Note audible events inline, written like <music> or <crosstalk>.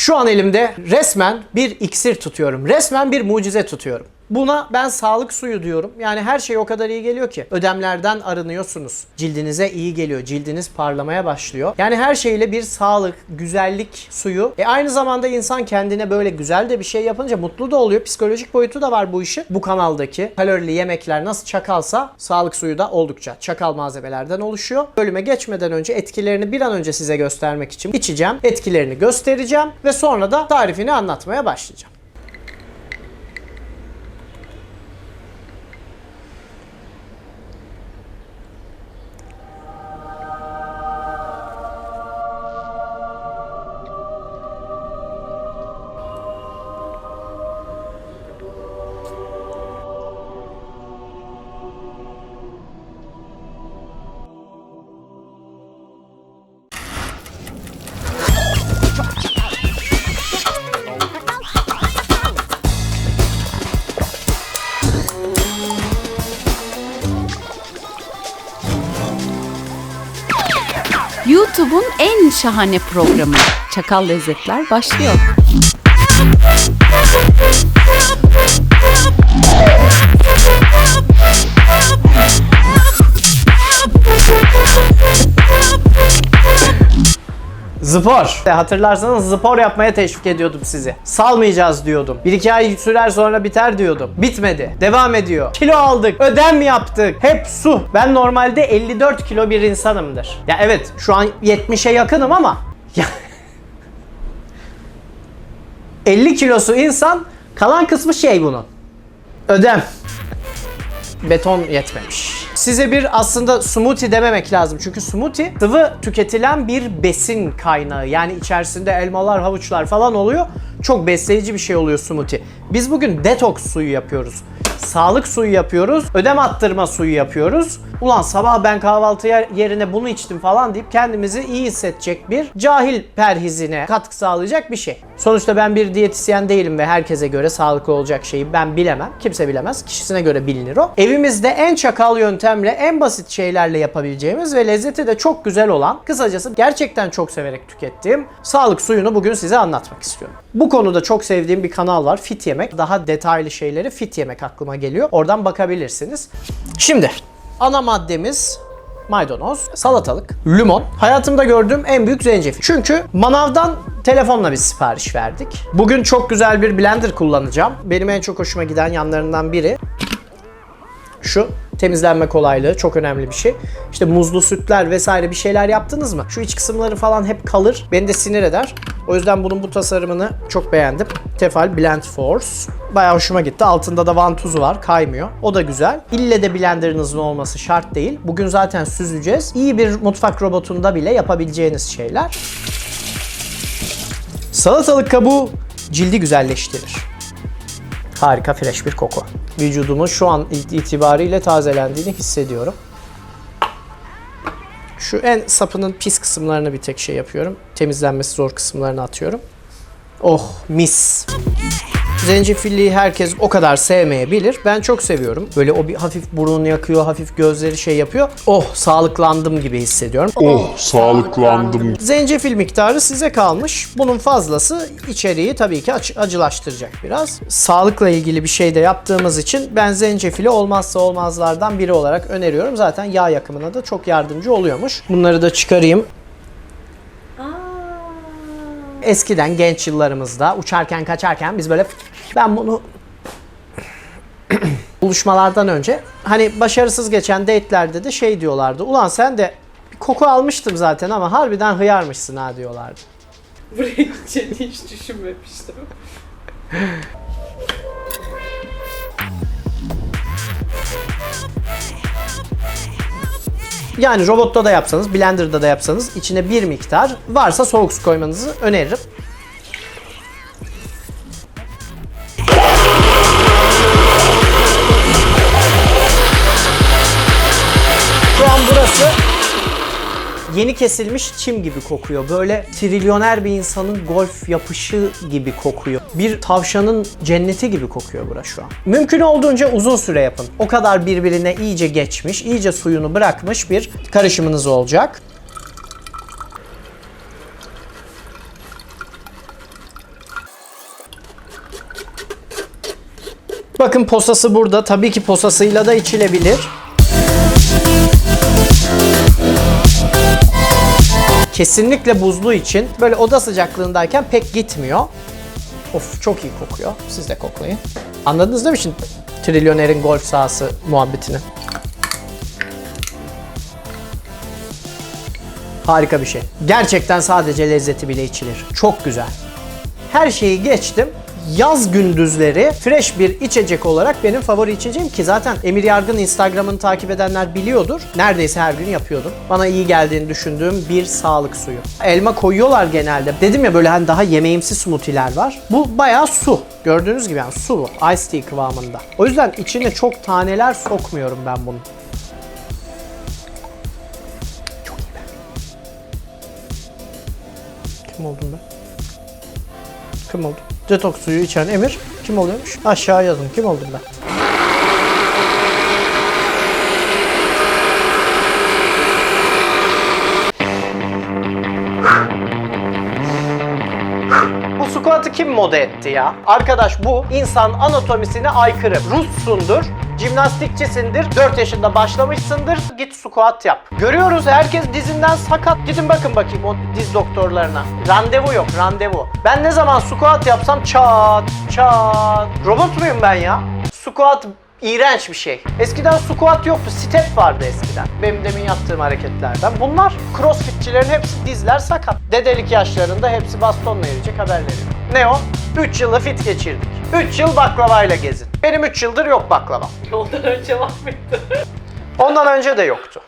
Şu an elimde resmen bir iksir tutuyorum. Resmen bir mucize tutuyorum. Buna ben sağlık suyu diyorum. Yani her şey o kadar iyi geliyor ki. Ödemlerden arınıyorsunuz. Cildinize iyi geliyor. Cildiniz parlamaya başlıyor. Yani her şeyle bir sağlık, güzellik suyu. E aynı zamanda insan kendine böyle güzel de bir şey yapınca mutlu da oluyor. Psikolojik boyutu da var bu işin. Bu kanaldaki kalorili yemekler nasıl çakalsa sağlık suyu da oldukça çakal malzemelerden oluşuyor. Bölüme geçmeden önce etkilerini bir an önce size göstermek için içeceğim. Etkilerini göstereceğim ve sonra da tarifini anlatmaya başlayacağım. YouTube'un en şahane programı Çakal Lezzetler başlıyor. <laughs> Spor. E, Hatırlarsanız spor yapmaya teşvik ediyordum sizi. Salmayacağız diyordum. Bir iki ay sürer sonra biter diyordum. Bitmedi. Devam ediyor. Kilo aldık. Ödem yaptık. Hep su. Ben normalde 54 kilo bir insanımdır. Ya evet şu an 70'e yakınım ama <laughs> ya 50 kilosu insan kalan kısmı şey bunun. Ödem. Beton yetmemiş. Size bir aslında smoothie dememek lazım. Çünkü smoothie sıvı tüketilen bir besin kaynağı. Yani içerisinde elmalar, havuçlar falan oluyor. Çok besleyici bir şey oluyor smoothie. Biz bugün detoks suyu yapıyoruz. Sağlık suyu yapıyoruz. Ödem attırma suyu yapıyoruz. Ulan sabah ben kahvaltıya yerine bunu içtim falan deyip kendimizi iyi hissedecek bir cahil perhizine katkı sağlayacak bir şey. Sonuçta ben bir diyetisyen değilim ve herkese göre sağlıklı olacak şeyi ben bilemem. Kimse bilemez. Kişisine göre bilinir o. Evimizde en çakal yöntemle, en basit şeylerle yapabileceğimiz ve lezzeti de çok güzel olan, kısacası gerçekten çok severek tükettiğim sağlık suyunu bugün size anlatmak istiyorum. Bu konuda çok sevdiğim bir kanal var. Fit Yemek. Daha detaylı şeyleri Fit Yemek aklıma geliyor. Oradan bakabilirsiniz. Şimdi ana maddemiz maydanoz, salatalık, limon. Hayatımda gördüğüm en büyük zencefil. Çünkü manavdan telefonla bir sipariş verdik. Bugün çok güzel bir blender kullanacağım. Benim en çok hoşuma giden yanlarından biri şu temizlenme kolaylığı çok önemli bir şey. İşte muzlu sütler vesaire bir şeyler yaptınız mı? Şu iç kısımları falan hep kalır. Beni de sinir eder. O yüzden bunun bu tasarımını çok beğendim. Tefal Blend Force. Bayağı hoşuma gitti. Altında da vantuzu var. Kaymıyor. O da güzel. İlle de blenderınızın olması şart değil. Bugün zaten süzeceğiz. İyi bir mutfak robotunda bile yapabileceğiniz şeyler. Salatalık kabuğu cildi güzelleştirir. Harika fresh bir koku. Vücudumun şu an itibariyle tazelendiğini hissediyorum. Şu en sapının pis kısımlarını bir tek şey yapıyorum. Temizlenmesi zor kısımlarını atıyorum. Oh mis. Zencefilliyi herkes o kadar sevmeyebilir. Ben çok seviyorum. Böyle o bir hafif burnunu yakıyor, hafif gözleri şey yapıyor. Oh sağlıklandım gibi hissediyorum. Oh sağlıklandım. Zencefil miktarı size kalmış. Bunun fazlası içeriği tabii ki acı- acılaştıracak biraz. Sağlıkla ilgili bir şey de yaptığımız için ben zencefili olmazsa olmazlardan biri olarak öneriyorum. Zaten yağ yakımına da çok yardımcı oluyormuş. Bunları da çıkarayım. Eskiden genç yıllarımızda uçarken kaçarken biz böyle ben bunu <clears throat> buluşmalardan önce hani başarısız geçen date'lerde de şey diyorlardı. Ulan sen de bir koku almıştım zaten ama harbiden hıyarmışsın ha diyorlardı. Buraya gideceğini hiç düşünmemiştim. <laughs> Yani robotta da yapsanız, blenderda da yapsanız içine bir miktar varsa soğuk su koymanızı öneririm. Şu an burası yeni kesilmiş çim gibi kokuyor. Böyle trilyoner bir insanın golf yapışı gibi kokuyor. Bir tavşanın cenneti gibi kokuyor bura şu an. Mümkün olduğunca uzun süre yapın. O kadar birbirine iyice geçmiş, iyice suyunu bırakmış bir karışımınız olacak. Bakın posası burada. Tabii ki posasıyla da içilebilir. Kesinlikle buzlu için böyle oda sıcaklığındayken pek gitmiyor. Of çok iyi kokuyor. Siz de koklayın. Anladınız değil mi şimdi trilyonerin golf sahası muhabbetini? Harika bir şey. Gerçekten sadece lezzeti bile içilir. Çok güzel. Her şeyi geçtim. Yaz gündüzleri fresh bir içecek olarak benim favori içeceğim ki zaten Emir Yargın Instagram'ını takip edenler biliyordur. Neredeyse her gün yapıyordum. Bana iyi geldiğini düşündüğüm bir sağlık suyu. Elma koyuyorlar genelde. Dedim ya böyle hani daha yemeğimsi smoothie'ler var. Bu bayağı su. Gördüğünüz gibi yani su bu. Ice tea kıvamında. O yüzden içine çok taneler sokmuyorum ben bunun. Çok iyi be. Kim oldum ben? Kim oldum? Detoks suyu içen Emir kim oluyormuş? Aşağı yazın. Kim oldum ben? Moda etti ya? Arkadaş bu insan anatomisine aykırı. Russundur, jimnastikçisindir, 4 yaşında başlamışsındır, git squat yap. Görüyoruz herkes dizinden sakat. Gidin bakın bakayım o diz doktorlarına. Randevu yok, randevu. Ben ne zaman squat yapsam çat, çat. Robot muyum ben ya? Squat iğrenç bir şey. Eskiden squat yoktu, step vardı eskiden. Benim demin yaptığım hareketlerden. Bunlar crossfitçilerin hepsi dizler sakat. Dedelik yaşlarında hepsi bastonla yürüyecek haber veriyor. Ne o? 3 yılı fit geçirdik. 3 yıl baklavayla gezin. Benim 3 yıldır yok baklava. Ondan önce var mıydı? Ondan önce de yoktu.